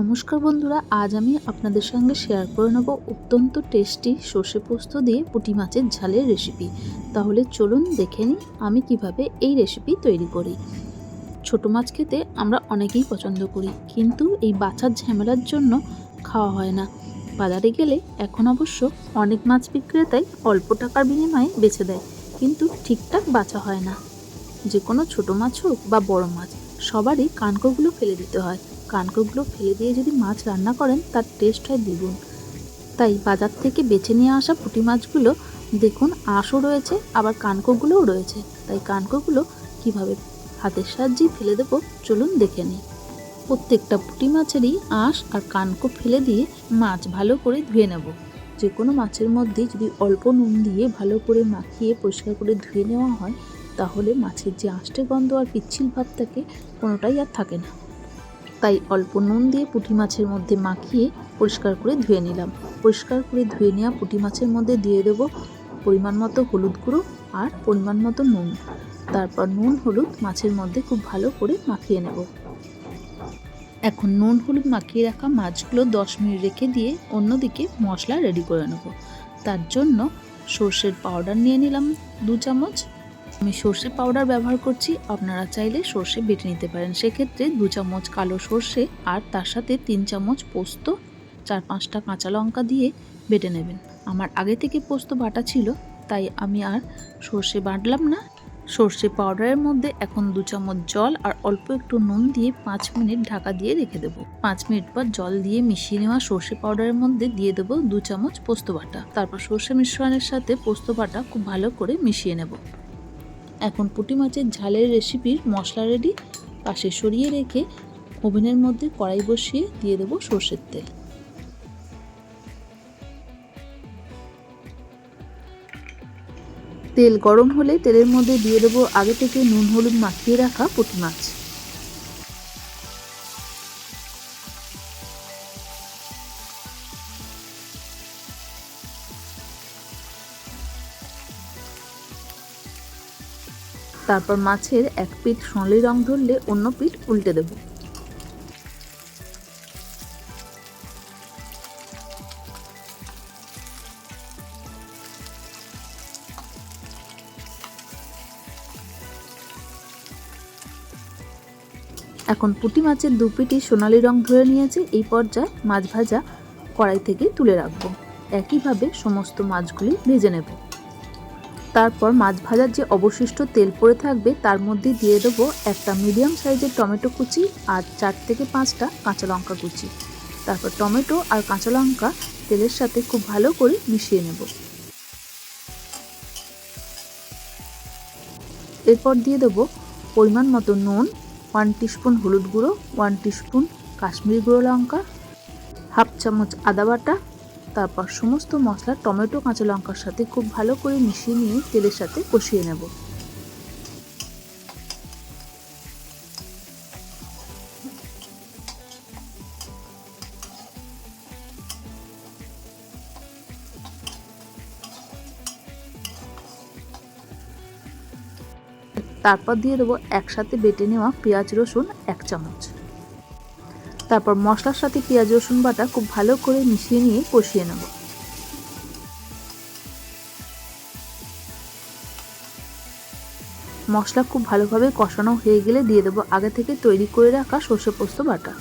নমস্কার বন্ধুরা, আজ আমি আপনাদের সঙ্গে শেয়ার করে নেব অত্যন্ত টেস্টি সর্ষে পোস্ত দিয়ে পুঁটি মাছের ঝালের রেসিপি তাহলে চলুন দেখে নিই আমি কীভাবে এই রেসিপি তৈরি করি। ছোট মাছ খেতে আমরা অনেকেই পছন্দ করি, কিন্তু এই বাছার ঝামেলার জন্য খাওয়া হয় না। বাজারে গেলে এখন অবশ্য অনেক মাছ বিক্রেতাই অল্প টাকার বিনিময়ে বেছে দেয়, কিন্তু ঠিকঠাক বাছা হয় না। যে কোনো ছোটো মাছ হোক বা বড় মাছ, সবারই কানকোগুলো ফেলে দিতে হয়। কানকোগুলো ফেলে দিয়ে যদি মাছ রান্না করেন, তার টেস্ট হয় দ্বিগুণ। তাই বাজার থেকে বেছে নিয়ে আসা পুঁটি মাছগুলো দেখুন আঁশও রয়েছে, আবার কানকোগুলোও রয়েছে। তাই কানকোগুলো কীভাবে হাতের সাহায্যেই ফেলে দেবো, চলুন দেখে নিই। প্রত্যেকটা পুঁটি মাছেরই আঁশ আর কানকো ফেলে দিয়ে মাছ ভালো করে ধুয়ে নেব। যে কোনো মাছের মধ্যে যদি অল্প নুন দিয়ে ভালো করে মাখিয়ে পরিষ্কার করে ধুয়ে নেওয়া হয়, তাহলে মাছের যে আঁশটে গন্ধ আর পিচ্ছিল ভাব থাকে কোনোটাই আর থাকে না। তাই অল্প নুন দিয়ে পুঁটি মাছের মধ্যে মাখিয়ে পরিষ্কার করে ধুয়ে নিলাম। পরিষ্কার করে ধুয়ে নেওয়া পুঁটি মাছের মধ্যে দিয়ে দেবো পরিমাণ মতো হলুদ গুঁড়ো আর পরিমাণ মতো নুন। তারপর নুন, হলুদ মাছের মধ্যে খুব ভালো করে মাখিয়ে নেব। এখন নুন, হলুদ মাখিয়ে রাখা মাছগুলো দশ মিনিট রেখে দিয়ে অন্যদিকে মশলা রেডি করে নেব। তার জন্য সর্ষের পাউডার নিয়ে নিলাম দু চামচ। আমি সর্ষে পাউডার ব্যবহার করছি। আপনারা চাইলে সর্ষে বেটে নিতে পারেন। সেক্ষেত্রে দু চামচ কালো সর্ষে আর তার সাথে তিন চামচ পোস্ত, চার পাঁচটা কাঁচা লঙ্কা দিয়ে বেটে নেবেন। আমার আগে থেকে পোস্ত বাটা ছিল, তাই আমি আর সর্ষে বাটলাম না। সর্ষে পাউডারের মধ্যে এখন দু চামচ জল আর অল্প একটু নুন দিয়ে পাঁচ মিনিট ঢাকা দিয়ে রেখে দেবো। পাঁচ মিনিট পর জল দিয়ে মিশিয়ে নেওয়া সর্ষে পাউডারের মধ্যে দিয়ে দেবো দু চামচ পোস্ত বাটা। তারপর সর্ষে মিশ্রণের সাথে পোস্ত বাটা খুব ভালো করে মিশিয়ে নেব। এখন পুঁটি মাছের ঝালের রেসিপির মশলা রেডি পাশে সরিয়ে রেখে ওভেনের মধ্যে কড়াই বসিয়ে দিয়ে দেবো সর্ষের তেল। তেল গরম হলে তেলের মধ্যে দিয়ে দেবো আগে থেকে নুন, হলুদ মাখিয়ে রাখা পুঁটি মাছ। তারপর মাছের এক পিঠ সোনালি রং ধরলে অন্য পিঠ উল্টে দেব। এখন পুঁটি মাছের দু পিঠই সোনালি রং ধরে নিয়েছে, এই পর্যায়ে মাছ ভাজা কড়াই থেকে তুলে রাখব। একইভাবে সমস্ত মাছগুলি ভেজে নেব। তারপর মাছ ভাজার যে অবশিষ্ট তেল পড়ে থাকবে, তার মধ্যে দিয়ে দেবো একটা মিডিয়াম সাইজের টমেটো কুচি আর চার থেকে পাঁচটা কাঁচা লঙ্কা কুচি। তারপর টমেটো আর কাঁচা লঙ্কা তেলের সাথে খুব ভালো করে মিশিয়ে নেব। এরপর দিয়ে দেবো পরিমাণ মতো নুন ওয়ান টিস্পুন হলুদ গুঁড়ো ওয়ান টিস্পুন কাশ্মীরি গুঁড়ো লঙ্কা হাফ চামচ আদা বাটা তারপর সমস্ত মশলা টমেটো, কাঁচা লঙ্কার সাথে খুব ভালো করে মিশিয়ে নিয়ে তেলের সাথে কষিয়ে নেব। তারপর দিয়ে দেবো একসাথে বেটে নেওয়া পেঁয়াজ রসুন এক চামচ। তারপর মশলার সাথে পেঁয়াজ, রসুন বাটা খুব ভালো করে মিশিয়ে নিয়ে কষিয়ে নেব। মশলা খুব ভালোভাবে কষানো হয়ে গেলে দিয়ে দেবো আগে থেকে তৈরি করে রাখা সর্ষে পোস্ত বাটা।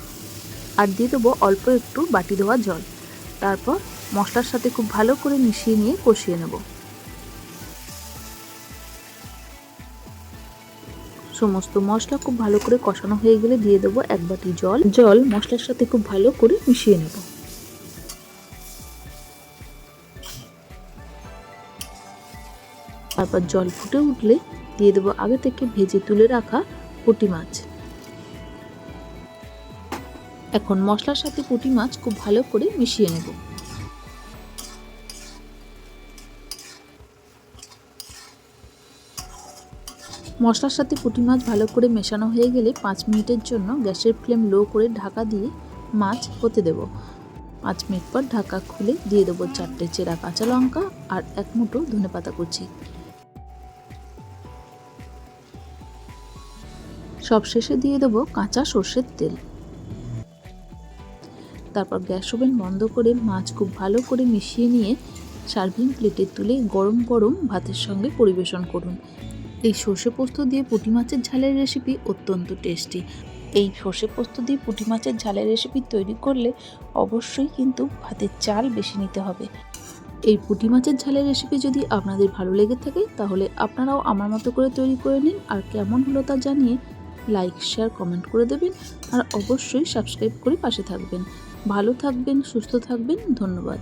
আর দিয়ে দেবো অল্প একটু বাটি দেওয়া জল। তারপর মশলার সাথে খুব ভালো করে মিশিয়ে নিয়ে কষিয়ে নেব। সমস্ত মশলা খুব ভালো করে কষানো হয়ে গেলে দিয়ে দেবো এক বাটি জল। জল মশলার সাথে খুব ভালো করে মিশিয়ে নেব। তারপর জল ফুটে উঠলে দিয়ে দেবো আগে থেকে ভেজে তুলে রাখা পুঁটি মাছ। এখন মশলার সাথে পুঁটি মাছ খুব ভালো করে মিশিয়ে নেব। মশলার সাথে পুঁটি মাছ ভালো করে মেশানো হয়ে গেলে পাঁচ মিনিটের জন্য গ্যাসের ফ্লেম লো করে ঢাকা দিয়ে মাছ হতে দেব। পাঁচ মিনিট পর ঢাকা খুলে দিয়ে দেবো চারটে চেরা কাঁচা লঙ্কা আর এক মুঠো ধনে পাতা কুচি। সব শেষে দিয়ে দেবো কাঁচা সর্ষের তেল। তারপর গ্যাস ওভেন বন্ধ করে মাছ খুব ভালো করে মিশিয়ে নিয়ে সার্ভিং প্লেটে তুলে গরম গরম ভাতের সঙ্গে পরিবেশন করুন। এই সর্ষে পোস্ত দিয়ে পুঁটি মাছের ঝালের রেসিপি অত্যন্ত টেস্টি এই সর্ষে পোস্ত দিয়ে পুঁটি মাছের ঝালের রেসিপি তৈরি করলে অবশ্যই কিন্তু ভাতের চাল বেশি নিতে হবে। এই পুঁটি মাছের ঝালের রেসিপি যদি আপনাদের ভালো লেগে থাকে, তাহলে আপনারাও আমার মতো করে তৈরি করে নিন। আর কেমন হলো তা জানিয়ে লাইক শেয়ার কমেন্ট করে দেবেন। আর অবশ্যই সাবস্ক্রাইব করে পাশে থাকবেন। ভালো থাকবেন, সুস্থ থাকবেন। ধন্যবাদ।